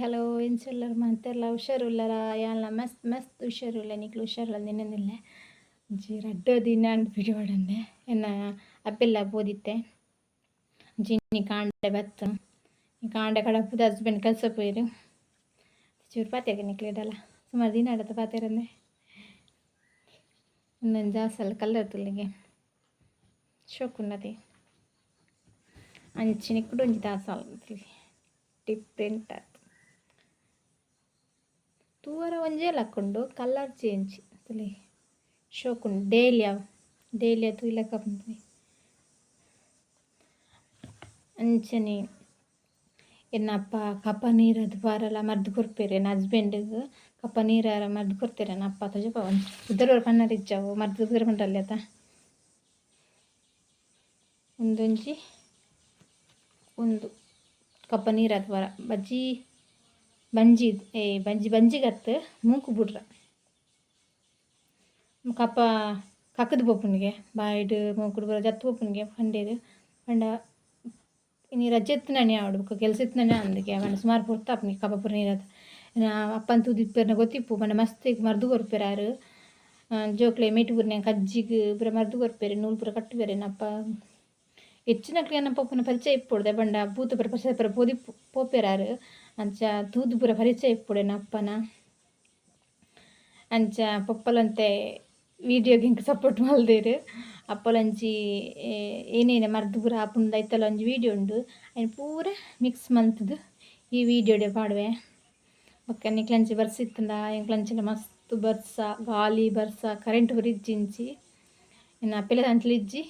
Hello ಎಂಚೆಲ್ಲರು ಮಂತೆಲ್ಲ ಹುಷಾರುಲ್ಲರ? ಯಾಲ ಮಸ್ತ್ ಮಸ್ತ್ ಹುಷಾರುಲ್ಲ ನಿಕ್ಲು ಹುಷಾರುಲ್ಲ ನಿನ್ನೆಲ್ಲ G, ರಡ್ಡ ದಿನ ಅಂಡ್ ಬಿಡಿವಾಡಂದೆ ಎನ್ನ ಅಪ್ಪೆಲ್ಲ ಬೋದಿತ್ತೆ ಜಿನ್ನಿ ಕಾಂಡೆ ಬತ್ತ. ಈ ಕಾಂಡೆ ಕಡಪುದ ಹಸ್ಬೆಂಡ್ ಕೆಲಸ ಪೋಯಿರು ಚೂರು ಪಾತ್ಯಾಗ ನಿಕ್ಲಿಡಲ್ಲ ಸುಮಾರು ದಿನ ಆಡತ್ತ ಪಾತ್ಯಾರಂದೆ ಒಂದೊಂದು ಜಾಸ್ತಿ ಕಲ್ಲರ್ ತುಲ್ಲಿಗೆ ಶೋಕುನ್ನತಿ ಅಂಚಿನ ಕೂಡ ಒಂಜಿ ದಾಸಾಲ ಡಿಫ್ರೆಂಟ್ ತೂವರ ಒಂಜೇ ಹಾಕೊಂಡು ಕಲರ್ ಚೇಂಜ್ ತಲೆ ಶೋಕುಂಡು, ಡೇಲಿಯ ಡೇಲಿಯ ತೂಯಿಲಕ ಕಪ್ಪಿ ಅಂಚನೆ ಎನ್ನಪ್ಪ, ಕಪ್ಪ ನೀರದು ಬಾರಲ್ಲ ಮರ್ದು ಕೊರ್ಪೇರೆ ನನ್ನ ಹಸ್ಬೆಂಡಿಗೆ ಕಪ್ಪ ನೀರಾರ ಮರ್ದು ಕೊಡ್ತೇರೆ ನನ್ನ ಅಪ್ಪ ತಜಪ ಒಂದು ಉದ್ದರವ್ರ ಕಣ್ಣಾರ ಇಚ್ಚಾವು ಮರ್ದು ಉದ್ರಕೊಂಡಲ್ಲಿ ಆತ ಒಂದೊಂಜಿ, ಒಂದು ಕಪ್ಪ ನೀರು ಬರ ಬಜ್ಜಿ ಬಂಜಿ ಏ ಬಂಜಿ ಬಂಜಿಗತ್ತು ಮೂಕು ಬಿಡ್ರ ಕಪ್ಪ ಕಕ್ಕದ ಪೋಪುನಿಗೆ ಬಾಯ್ಡ್ ಮೂಕುಡು ಬರ ಜತ್ತು ಪೋಪುನಿಗೆ ಪಂಡೇದು ಪಂಡ ಇನ್ನು ರಜೆ ಎತ್ತಿನೇ ಆಡ್ಬೇಕು ಕೆಲಸ ಎತ್ತಿನೇ ಅಂದಕ್ಕೆ ಅವನ ಸುಮಾರು ಪೊರ್ತಾಪನಿಗೆ ಕಪ್ಪ ಪುರ ನೀರದ ಅಪ್ಪನ ತೂದಿಪ್ಪೇರ್ನ ಗೊತ್ತಿಪ್ಪು ಮನೆ ಮಸ್ತ್ ಮರ್ದು ಕೊರ್ಪೇರಾರು ಜೋಕ್ಲೆ ಮೇಟು ಪುರ್ನೆ ಕಜ್ಜಿಗೆ ಪುರ ಮರ್ದು ಕೊರ್ಪೇರೆ ನೂಲು ಪುರ ಕಟ್ಟುಬೇರೆ ನಪ್ಪ ಹೆಚ್ಚಿನ ಕ್ಲಿಯನ್ನ ಪರಿಚಯ ಇಪ್ಪೊಡ್ದೆ ಬಂಡ ಭೂತ ಪರ ಪರಿಚಯ ಪರ ಪೋದಿ ಪೋಪೆರಾರು ಅಂಚ ತೂದು ಪೂರ ಪರಿಚಯ ಇಪ್ಪೊಡೆ ಅಪ್ಪನ ಅಂಚ ಪಪ್ಪಲಂತೆ ವೀಡಿಯೋಗೆ ಹಿಂಗೆ ಸಪೋರ್ಟ್ ಮಲ್ದೇರು ಅಪ್ಪಲಂಚಿ ಏನೇನು ಮರ್ದು ಪೂರ ಆಪುಂಡು ಐತಲ್ಲ ಒಂಜಿ ವೀಡಿಯೋ ಉಂಡು. ಅಯ್ನ ಪೂರ ಮಿಕ್ಸ್ ಮಂತದ್ದು ಈ ವೀಡಿಯೋಡೆ ಪಾಡುವೆ. ಓಕೆ ನಿಕ್ಲಂಚಿ ಬರ್ಸಿತ್ತಂದ ಎಂಕ್ಲಂಚಿನ ಮಸ್ತ್ ಬರ್ಸ, ಗಾಲಿ ಬರ್ಸ ಕರೆಂಟ್ ಹೊರಿಜ್ಜಿಂಚಿ ಇನ್ನು ಅಪ್ಪೆಲ್ಲ ಅಂಚಲಿಜ್ಜಿ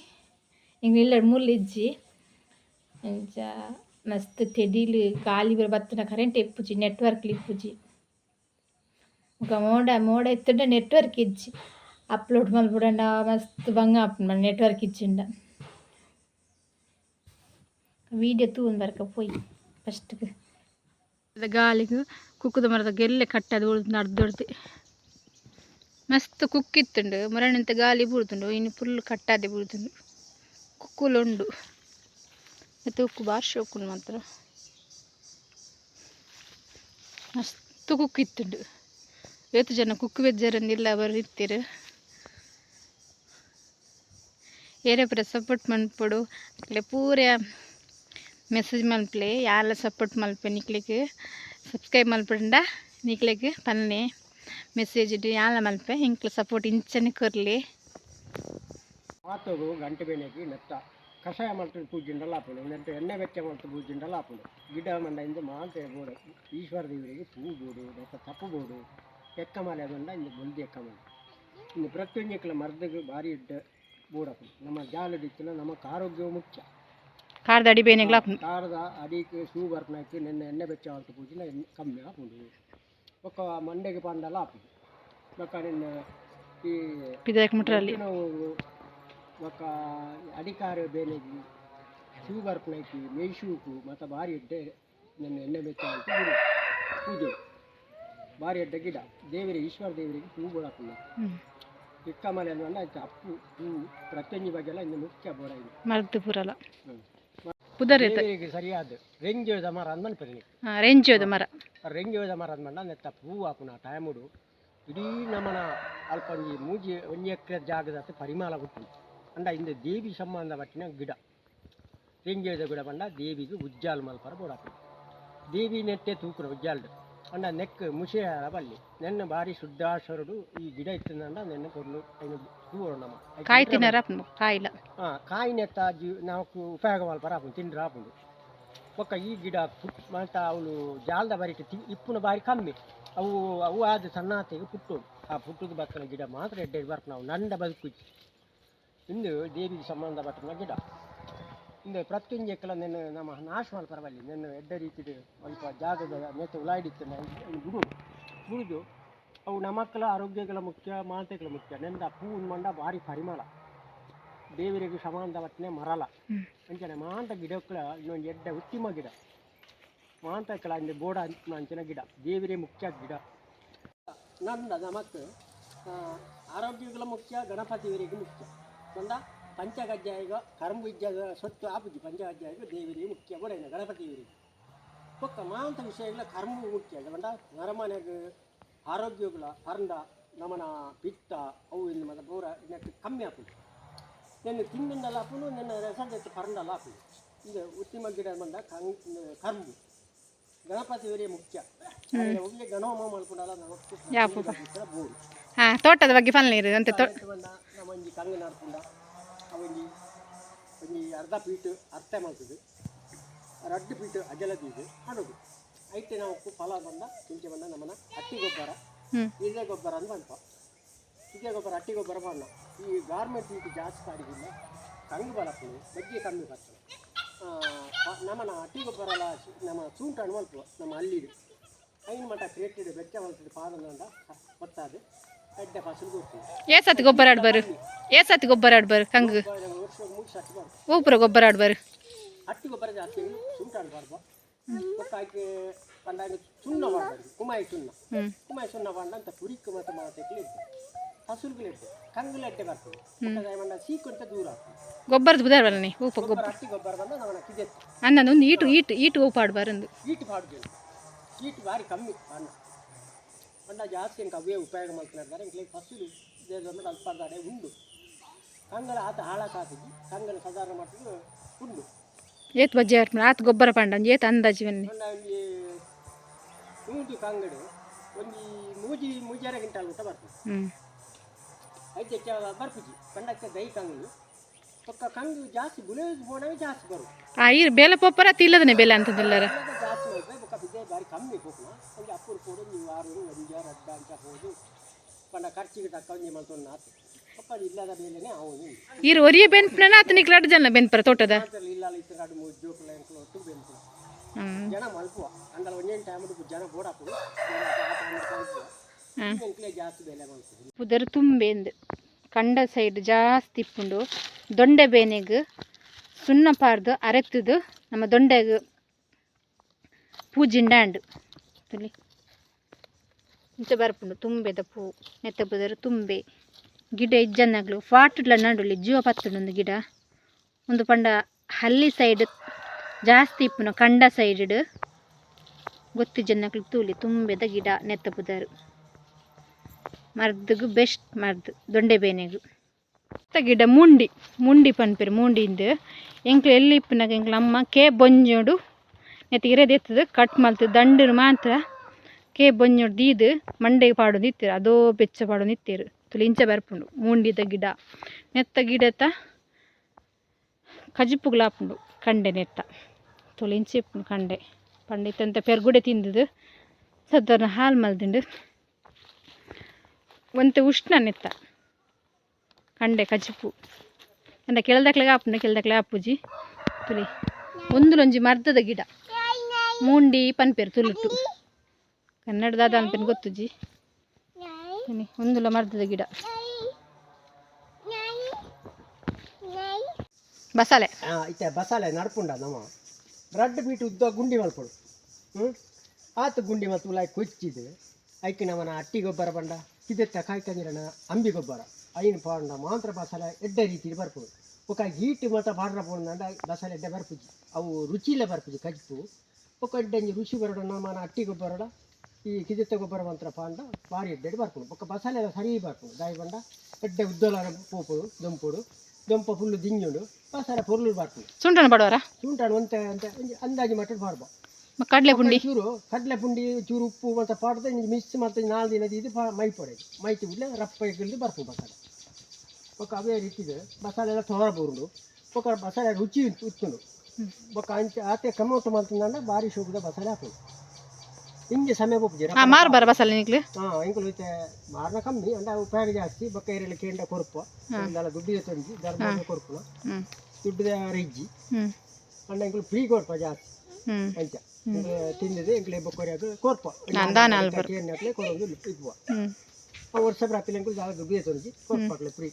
ಹಿಂಗೆ ಇಲ್ಲ ಮುಲ್ಲಿಜ್ಜಿ ಅಂಚ ಮಸ್ತ್ ತೆಡಿಲು ಗಾಳಿ ಬರ ಬತ್ತನ ಕರೆಂಟ್ ಇಪ್ಪುಜಿ ನೆಟ್ವರ್ಕ್ ಇಪ್ಪುಜಿ ఒక మోడ మోడ ఎత్తుంటే నెట్వర్క్ ఇచ్చి అప్లోడ్ మల్పుడండ మస్తు బంగ మన నెట్వర్క్ ఇచ్చిండ వీడియో ತೂನ್ ಬರ್ಕ ಪೋಯಿ ಫಸ್ಟ್ಗೆ ಗಾಳಿಗೆ ಕುಕ್ಕದ ಮರದ ಗೆಲ್ಲೆ ಕಟ್ಟದು ಉಳಿದು ನಡ್ದೊಡ್ದು ಮಸ್ತ್ ಕುಕ್ಕಿತ್ತುಂಡು ಮರಣಿಂತ ಗಾಳಿ ಬೀಳ್ತುಂಡು ಇನ್ನು ಫುಲ್ ಕಟ್ಟಾದೆ ಬೀಳ್ತುಂಡು ಕುಕ್ಕುಲುಂಡು ಮತ್ತು ಉಕ್ಕು ಬಾರ್ ಶೋಕುಂಡು ಮಾತ್ರ ಮಸ್ತ್ ಕುಕ್ಕಿತ್ತುಂಡು ಇವತ್ತು ಜನ ಕುಕ್ಕು ಬೆಜ್ಜರಂದಿಲ್ಲ ಇರ್ತೀರು. ಏರೆ ಪೂರ ಸಪೋರ್ಟ್ ಮನ್ಪೊಡು ಅಕ್ಲೆ ಪೂರ ಮೆಸೇಜ್ ಮಲ್ಪಲೆ. ಯಾರೆಲ್ಲ ಸಪೋರ್ಟ್ ಮಲ್ಪೆ ನಿಕ್ಲಿಕ್ಕೆ? ಸಬ್ಸ್ಕ್ರೈಬ್ ಮಲ್ಪಂಡ ನಿಕ್ಲಿಕ್ಕೆ? ಪನ್ನೆ ಮೆಸೇಜ್ ಇಟ್ಟು ಯಾಲ ಮಲ್ಪೆ? ಇಂಕ್ಲ ಸಪೋರ್ಟ್ ಇಂಚನೆ ಕೊರ್ಲಿ. ಗಂಟೆ ಬೆಳಗ್ಗೆ ನೆತ್ತ ಕಷಾಯ ಮಾಡ್ಕೊಂಡು ಪೂಜಿಂಡಲ್ಲ ಹಾಕೊಂಡು ನೆಂಟು ಎಣ್ಣೆ ಬೆಚ್ಚ ಮಾಡ್ತು ಪೂಜಿಂಡಲ್ಲ ಹಾಕೊಂಡು ಗಿಡ ಮಂಡ ಮಾಂತೆ ಬೋಡು ಈಶ್ವರ ದೇವರಿಗೆ ಪೂ ಬೋಡು ಮತ್ತು ತಪ್ಪು ಬೋಡು ಎಕ್ಕ ಮಾಲೆ ಅದುಂಡ ಇಂದು ಬೊಲ್ದಿ ಎಕ್ಕ ಮಾಲೆ. ಇನ್ನು ಪ್ರತಿಯೊಂದು ಮರ್ದಗೆ ಭಾರಿ ಇಡ್ಡ ಬೋಡಪ್ಪು ನಮ್ಮ ಜಾಲ ಜಾಲಡಿತ್ತಿನ ನಮಗೆ ಆರೋಗ್ಯವು ಮುಖ್ಯ. ಕಾರದ ಅಡಿ ಬೇನೆಗಳ ಕಾರದ ಅಡಿಕೆ ಶೂ ಬರ್ನಾಕಿ ನಿನ್ನೆ ಎಣ್ಣೆ ಬೆಚ್ಚ ಮಾಡ್ತು ಪೂಜಿನ ಕಮ್ಮಿ ಹಾಕೊಂಡು ಒಕ್ಕ ಮಂಡೆಗೆ ಪಂಡಲ್ಲ ಹಾಪುದು ಒಕ್ಕ ನಿನ್ನ ಈ ಮುಟ್ರಲ್ಲಿ. ನಾವು ಬೊಕ್ಕ ಅಡಿಕಾರ ಬೇನೆಗೆ ಶುಗರ್ ಮೇಶೂಕು ಮೇಯ್ಶೂಕು ಮತ್ತು ಭಾರಿ ಎಡ್ಡೆ ನನ್ನ ಎಣ್ಣೆ ಬೆಚ್ಚ ಅಂತ ಪೂಜೆ ಭಾರಿ ಎಡ್ಡೆ ಗಿಡ ದೇವರಿಗೆ ಈಶ್ವರ ದೇವರಿಗೆ ಹೂ ಬೋಡಾಕುಲ್ಲ ಚಿಕ್ಕ ಮನೆ ಅನ್ನ ಅಪ್ಪು ಹೂ ಪ್ರತಿಯೊಂದು ಬಗ್ಗೆ ಎಲ್ಲ ಇನ್ನು ಮುಖ್ಯ ಬೋಡ ಇದೆ ಮರ್ದಿಪುರಲ್ಲ ದೇವರಿಗೆ ಸರಿಯಾದ ರೆಂಜೋದ ಮರ ಅಂದ್ಮನ್ ಪರಿಣಿ ಮರ ರೆಂಜೋದ ಮರ ಅಂದ್ಮಂಡ ನೆತ್ತ ಪೂ ಹಾಕುನ ಟೈಮುಡು ಇಡೀ ನಮ್ಮನ ಅಲ್ಪ ಮೂಜಿ ಒಂದು ಎಕರೆ ಜಾಗದ ಪರಿಮಳ ಹುಟ್ಟು ಅಂಡ ಇಂದ ದೇವಿ ಸಂಬಂಧ ಪಟ್ಟಿನ ಗಿಡ. ತೆಂಗೇದ ಗಿಡ ಬಂಡ ದೇವಿಗೆ ಉಜ್ಜಾಲ್ ಮಲ್ಪರ ಬೋಡಾಕ ದೇವಿ ನೆಟ್ಟೆ ತೂಕುನ ಉಜ್ಜಾಲ್ಡು ಅಂಡ ನೆಕ್ ಮುಷೆ ಬಲ್ಲಿ. ನೆನ್ನ ಬಾರಿ ಶುದ್ಧಾಶ್ವರುಡು ಈ ಗಿಡ ಇತ್ತಂದ ನೆನ್ನ ಕೊಡ್ಲು ಐನು ನಮ್ಮ ಕಾಯಿ ತಿನ್ನರ ಕಾಯಿಲ ಹಾಂ ಕಾಯಿ ನೆತ್ತ ನಾವು ಉಪಯೋಗ ಮಲ್ಪರ ಹಾಕೊಂಡು ತಿಂದ್ರೆ ಹಾಕೊಂಡು ಪಕ್ಕ ಈ ಗಿಡ ಪುಟ್ ಮತ್ತು ಅವಳು ಜಾಲದ ಬಾರಿ ಇಪ್ಪುನ ಬಾರಿ ಕಮ್ಮಿ. ಅವು ಅವು ಆದ ಸಣ್ಣತೆಗೆ ಪುಟ್ಟು ಆ ಪುಟ್ಟದ ಬಕ್ಕನ ಗಿಡ ಮಾತ್ರ ಎಡ್ಡೆ ಬರ್ತ ನಾವು ನಂಡ ಬದುಕು ಇಂದು ದೇವಿಗೆ ಸಂಬಂಧಪಟ್ಟ ಗಿಡ ಇಂದು ಪ್ರತಿಯೊಂದು ನೆನ್ನೆ ನಮ್ಮ ನಾಶ ಪರವಲ್ಲಿ ನೆನ್ನೆ ಎಡ್ಡ ರೀತಿದು ಸ್ವಲ್ಪ ಜಾಗದ ನೆತ್ತು ಉಲಾಡಿತ್ತು ಗುಡು. ಗುಡಿದು ಅವು ನಮ್ಮಕ್ಕಳ ಆರೋಗ್ಯಗಳ ಮುಖ್ಯ ಮಾತೆಗಳ ಮುಖ್ಯ. ನೆಂದ ಹೂ ಮಂಡ ಭಾರಿ ಪರಿಮಳ. ದೇವರಿಗೆ ಸಂಬಂಧಪಟ್ಟನೆ ಮರಲ ಅಂಚನೆ ಮಾಂತ ಗಿಡಕ್ಕಳ ಇನ್ನೊಂದು ಎಡ್ಡ ಉತ್ತಮ ಗಿಡ. ಮಾಂತಕ್ಕಳ ಇಂದು ಬೋಡ ಅಂಚಿನ ಗಿಡ. ದೇವರೇ ಮುಖ್ಯ ಗಿಡ. ನಂದ ನಮಕ್ ಆರೋಗ್ಯಗಳ ಮುಖ್ಯ ಗಣಪತಿಯವರಿಗೆ ಮುಖ್ಯ. ಬಂದ? ಪಂಚಗಜ್ಜಾಯಿಗ ಕರಂಬು ಇಜ್ಜಾಗ ಸೊತ್ತು ಆಪುಜಿ. ಪಂಚಗಜ್ಜಾಯಿಗ ದೇವರಿಗೆ ಮುಖ್ಯ ಬುಡೈನ ಗಣಪತಿ ಇವರಿಗೆ ಬೊಕ್ಕ ಮಾಂತ ವಿಷಯಗಳ ಕರ್ಮ ಮುಖ್ಯ ಬಂದ? ನರಮನೆಗ ಆರೋಗ್ಯಗಳ ಪರಂಡ ನಮನ ಪಿತ್ತ ಅವು ಇನ್ನು ಮತ್ತೆ ಪೂರ ಇದಕ್ಕೆ ಕಮ್ಮಿ ಆಪುದು ನೆನ್ನೆ ತಿಂಡಿಂದಲ್ಲ ಆಪುನು ನಿನ್ನ ರೆಸಲ್ಟ್ ಪರಂಡಲ್ಲ ಹಾಕುದು. ಇದು ಉತ್ತಿಮ ಗಿಡ ಬಂದ ಕಂ ಕರ್ಮು. ಗಣಪತಿ ಇವರಿಗೆ ಮುಖ್ಯ ಗಣಹೋಮ ಮಾಡ್ಕೊಂಡಲ್ಲ. ನಾವು ಬೋರು. ಹಾಂ ತೋಟದ ಬಗ್ಗೆ ಫಲ ನೀರು ಅಂತ ತೋ ಆಯ್ತು ಬಂದ ನಮ್ಮ ಒಂಜಿ ಕಂಗ ನಡ್ಕೊಂಡ ಅವೊಂಜಿ ಒಂಜಿ ಅರ್ಧ ಪೀಟ್ ಅರ್ಥ ಮಾಡ್ತದೆ ರಡ್ಡು ಪೀಟ್ ಇದೆ ಹಣದು ಐತೆ ನಾವು ಫಲ ಬಂದ ಮುಂಚೆ ಬಂದ ನಮ್ಮನ ಹಟ್ಟಿ ಗೊಬ್ಬರ ಇದೇ ಗೊಬ್ಬರ ಅಂತ ಬಂತ. ಇದೇ ಗೊಬ್ಬರ ಹಟ್ಟಿ ಗೊಬ್ಬರ ಬಣ್ಣ ಈ ಗಾರ್ಮೆಂಟ್ ಪೀಟ್ ಜಾಸ್ತಿ ಕಾಡಿಗಿಲ್ಲ ಕಂಗು ಬಲಪ್ಪು ಬಗ್ಗೆ ಕಮ್ಮಿ ಬರ್ತದೆ. ಆ, ಪ- ನಮ್ಮನ ಹಟ್ಟಿ ಗೊಬ್ಬರ ಎಲ್ಲ ನಮ್ಮ ಸೂಂಟಣ್ಣು ಮಲ್ಪುವ ನಮ್ಮ ಅಲ್ಲಿದು ಐನ್ ಮಟ್ಟ ಕ್ರಿಯೇಟೆಡ್ ಬೆಚ್ಚ ಮಲ್ತದೆ ಪಾದಂಡ ಗೊತ್ತಾದೆ. ಏ ಸತಿ ಗೊಬ್ಬರ ಆಡ್ಬಾರು ಏ ಸತಿ ಗೊಬ್ಬರ ಆಡ್ಬಾರು ಬರ್ತದೆ ಊಪುರ ಗೊಬ್ಬರ ಆಡ್ಬಾರು ಸುಣ್ಣ ಮಾಡಬಾರ್ದು. ಕುಮಾಯಿ ಸುಣ್ಣ ಕುಮಾಯಿ ಸುಣ್ಣ ಬಂಡ ಅಂತ ಪುರಿಕ್ ಮತ್ತೆ ಮಾಡಬೇಕು ಬರ್ತದೆ. ಸೀಕೊಂತ ದೂರ ಗೊಬ್ಬರದ ಬುದಾರಲ್ಲ ನೀ. ಊಪ ಗೊಬ್ಬರ ಹಟ್ಟಿ ಗೊಬ್ಬರ ಬಂದ ಅನ್ನೊಂದು ಈಟು ಈಟು ಈಟು ಉಪ ಆಡ್ಬಾರಂದು ಈಟ್ ಬಾರಿ ಈಟ್ ಭಾರಿ ಕಮ್ಮಿ ಬಣ್ಣ ಜಾಸ್ತಿ ಇಂಕ ಅವೇ ಉಪಯೋಗ ಮಾಡ್ತಿದ್ದಾರೆ ಇಂಕ್ಲೆ ಫಸಲು ದೇಶದ ಅಲ್ಪ ದಾಡೆ ಉಂಡು. ಕಂಗಲ ಆತ ಹಾಳಾಕಾತಿದ್ದಿ ಕಂಗಲ ಸಾಧಾರಣ ಮಟ್ಟಿಗೆ ಉಂಡು. ಏತ್ ಬಜ್ಜಿ ಹಾಕ್ತಾರೆ ಆತ ಗೊಬ್ಬರ ಪಂಡ ಏತ್ ಅಂದಾಜು ಬನ್ನಿ. ಮೊನ್ನೆ ಕಂಗಡು. ಒಂಜಿ ಮೂಜಿ ಮೂಜಾರ ಗಿಂಟಾಲ್ ಊಟ ಬರ್ತದೆ. ಹ್ಞೂ ಐದು ಬರ್ಪುಜಿ. ಕಂಡಕ್ಕೆ ದೈ ಕಂಗಲು ಪಕ್ಕ ಕಂಗು ಜಾಸ್ತಿ ಬುಲೇಜ್ ಬೋಣವೇ ಜಾಸ್ತಿ ಬರು ಆ ಈ ಬೇಲೆ ಪೊಪ್ಪರ ತಿಲ್ಲದನೆ ಬೇಲೆ ಅಂತದಲ್ಲರ? ಬಿದ್ದೆ ಬಾರಿ ಕಮ್ಮಿ ಪೋಕ್ನ ಒಂಜಿ ಅಪ್ಪರು ಕೂಡ ನೀವು ಆರು ಒಂದು ರಡ್ಡ ಅಂತ ಹೋಗಿ ಪಂಡ ಖರ್ಚಿಗೆ ತಕ್ಕ ಒಂಜಿ ಮಂತೊಂದು ಆತು ಪಕ್ಕ ಇಲ್ಲದ ಬೇಲೆನೆ ಅವನು. ಈ ಒರಿಯ ಬೆನ್ಪನ ಆತನಿಗೆ ರಡ್ ಜನ ಬೆನ್ಪರ ತೋಟದ? ಇಲ್ಲ ಇತ್ತು ಎರಡು ಮೂರು ಜೋಕುಲ ಎಂಕಲು ಒಟ್ಟು ಹ್ಞೂ ಜನ ಮಲ್ಪುವ. ಅಂದ್ರೆ ಒಂದೇನು ಟೈಮ್ ಜನ ಬೋಡಾಪುಡು. ಎಂಕ್ಲೆ ಜಾಸ್ತಿ ಬೆಲೆ ಮಾಡ್ತದೆ ಉದರ್ ತುಂಬೆಂದು ಕಂಡ ಸೈಡ್ ಜಾಸ್ತಿ ಇಪ್ಪುಂಡು. ದೊಂಡೆ ಬೇನೆಗ್ ಸುಣ್ಣ ಪಾರ್ದು ಅರೆತ್ತದು. ನಮ್ಮ ದೊಂಡೆಗ್ ಪೂಜಿಂಡಾಂಡ್ ತುಲಿ ಇಂಚ ಬರ್ಪುಂಡು ತುಂಬೆದ ಪೂ. ನೆತ್ತ ಬುದರ್ ತುಂಬೆ. ಗಿಡ ಇಜ್ಜನ್ನಾಗ್ಲು. ಫಾಟ್ಲ ನಡುಲಿ ಜೀವ ಪತ್ತುಂಡು ಗಿಡ. ಒಂದು ಪಂಡ ಹಲ್ಲಿ ಸೈಡ್, ಜಾಸ್ತಿ ಇಪ್ಪುನ ಕಂಡ ಸೈಡ್ ಗೊತ್ತಿ ಜನ್ನಕ್ಲು ತೂಲಿ ತುಂಬೆದ ಗಿಡ, ನೆತ್ತ ಬುದರ್ ಮರ್ದಗು ಬೆಸ್ಟ್ ಮರ್ದು, ದೊಂಡೆ ಬೇನೆಗು. ಗಿಡ, ಮುಂಡಿ. ಮುಂಡಿ ಪನ್ಪೆರು, ಮುಂಡಿಂದು. ಎಂಕ್ಲು ಎಲ್ಲಿ ಇಪ್ಪನಾಗ ಎಂಕ್ಲ ಅಮ್ಮ ಕೇ ಬೊಂಜೋಡು ನೆತ್ತ ಇರದು ಎತ್ತದು ಕಟ್ ಮಲ್ತು ದಂಡರು ಮಾತ್ರ ಕೇ ಬೊಂಜೊಡ್ ದೀದು, ಮಂಡೆಗೆ ಪಾಡೋದು ಇತ್ತೀರು, ಅದೋ ಬೆಚ್ಚ ಪಾಡೋದು ಇತ್ತೀರು. ತುಲಿ ಇಂಚ ಬರ್ಪುಂಡು, ಮೂಂಡಿದ ಗಿಡ, ನೆತ್ತ ಗಿಡತ ಕಜಿಪುಗ್ಲಾಪುಂಡು ಕಂಡೆ ನೆತ್ತ. ತುಲಿಂಚಿ ಇಂಚ ಇಪ್ಪುಂಡು ಕಂಡೆ. ಪಂಡಿತಂತ ಪೆರ್ಗುಡೆ ತಿಂದದು ಸದ್ದರ್ನ ಹಾಲು ಮಲ್ದಿಂಡು, ಒಂತೆ ಉಷ್ಣ ನೆತ್ತ, ಕಂಡೆ ಕಜಿಪು. ಅಂದ ಕೆಳದಕ್ಲೆಗೆ ಆಪುಂಡು ಕೆಳದಕ್ಲೆ ಆಪುಜಿ ತುಲಿ, ಒಂದುಲೊಂಜಿ ಮರ್ದದ ಗಿಡ. ಮೂಂಡಿ ಪನ್ಪೇರು ತುಲುಟು ಕನ್ನಡದಾದ ಅನ್ಪೇನು ಗೊತ್ತುಜಿ ಜಿ. ಒಂದುಲ ಮರದ ಗಿಡ. ಬಸಾಲೆ ಇತ್ತೆ ಬಸಾಲೆ ನಡ್ಪುಂಡ ನಮ್ಮ. ರಡ್ ಬೀಟ್ ಉದ್ದ ಗುಂಡಿ ಮಲ್ಪಡು. ಹ್ಞೂ ಆತ ಗುಂಡಿ ಮತ್ತು ಉಲಾಯ್ ಕೊಚ್ಚಿದೆ. ಐಕೆ ನಮ್ಮನ ಅಟ್ಟಿ ಗೊಬ್ಬರ ಬಂಡ ಇದೆತ್ತ ಕಾಯ್ಕಂದಿರನ ಅಂಬಿ ಗೊಬ್ಬರ. ಐನು ಪಾಂಡ ಮಾತ್ರ ಬಸಾಲೆ ಎಡ್ಡೆ ರೀತಿ ಬರ್ಪುಡು. ಒಕ್ಕ ಹೀಟ್ ಮಾತ್ರ ಪಾಡ್ರ ಪೋಂಡ ಬಸಾಲೆ ಎಡ್ಡೆ ಬರ್ಪುಜಿ. ಅವು ರುಚಿಲೆ ಬರ್ಪುಜಿ ಕಜ್ಪು. ಒಕ್ಕ ಹುಸಿ ರುಚಿ ಬರೋಡ ನಮ್ಮನ ಅಟ್ಟಿ ಗೊಬ್ಬರಡ ಈ ಕಿದಿತ್ತ ಗೊಬ್ಬರ ಮಂತ್ರ ಪಾಂಡ ಭಾರಿ ಎಡ್ಡೆಡ್ ಬರ್ಕೊಂಡು. ಬೊಕ್ಕ ಬಸಾಲೆ ಎಲ್ಲ ಸರಿ ಬರ್ಕೊಂಡು. ದಾಯಿ ಬಂಡ ಎಡ್ಡೆ ಉದ್ದಲ ಪೋಪುಡು ದೊಂಪುಡು. ದೊಂಪ ಫುಲ್ಲು ದಿಂಜುಡು ಬಸಾಲೆ ಪೊರ್ಲು ಬರ್ಕೊಂಡು. ಸುಂಟನ ಬಡವರ? ಸುಂಟಾಣ ಒಂತೆ ಅಂತ ಅಂದಾಜು ಮಟ್ಟ ಪಾಡ್ಬ. ಕಡಲೆ ಪುಂಡಿ? ಚೂರು ಕಡಲೆ ಪುಂಡಿ ಚೂರು ಉಪ್ಪು ಅಂತ ಪಾಡ್ದೆ ಮಿಸ್ ಮಾಡ್ತಾ ನಾಲ್ ದಿನದ ಇದು ಮೈ ಪಡೆದು ಮೈ ಬಿಡ್ಲೆ ರಪ್ಪ ಇಕ್ಕಲ್ದು ಬರ್ಪು ಬಸಾಲೆ ಬೊಕ್ಕ ಅವೇ ರೀತಿ ಬಸಾಲೆ ಎಲ್ಲ ತೊರಬಹುದು ಬೊಕ್ಕ ಬಸಾಲೆ ರುಚಿ ಉತ್ತುಂಡು. ಬೊಕ್ಕ ಅಂಚೆ ಆತೆ ಕಮ್ಮೋಟ ಮಾಡ್ತಿಂದ ಬಾರಿ ಶೋಕದ ಬಸಾಲೆ ಹಾಕೋದು ಹಿಂಗೆ ಸಮಯ ಬೋಪುಜಿ ಹಾ ಮಾರು ಬರ ಬಸಳೆ ನಿಕ್ಲು. ಹಾಂ ಇಂಕಲು ಐತೆ ಮಾರಣ ಕಮ್ಮಿ ಅಂಡ ಉಪಯೋಗ ಜಾಸ್ತಿ ಬೊಕ್ಕ ಇರಲಿ ಕೇಂದ್ರ ಕೊರಪು. ಎಲ್ಲ ದುಡ್ಡಿಗೆ ತಂದು ಧರ್ಮ ಕೊರಪುನ ದುಡ್ಡಿದ ರೈಜಿ ಹ್ಞೂ ಅಂಡ ಇಂಕಲು ಫ್ರೀ ಕೊರಪ ಜಾಸ್ತಿ. ಅಂಚ. ತಿಂದಿದೆ ಎಂಕ್ಲೆ ಬೊಕ್ಕೊರಿಯಾಗ ಕೋರ್ಪ. ದಾನ ಅಲ್ಬರ್. ಹಾಕ್ಲೆ ಕೊರೋದು ಇದ್ವ. ವರ್ಷ ಪ್ರಾಪಿಲ್ ಎಂಕುಲು ಜಾಗ ದುಡ್ಡು ತೊಂಜಿ ಕೋರ್ಪಾಕ್ಲೆ ಫ್ರೀ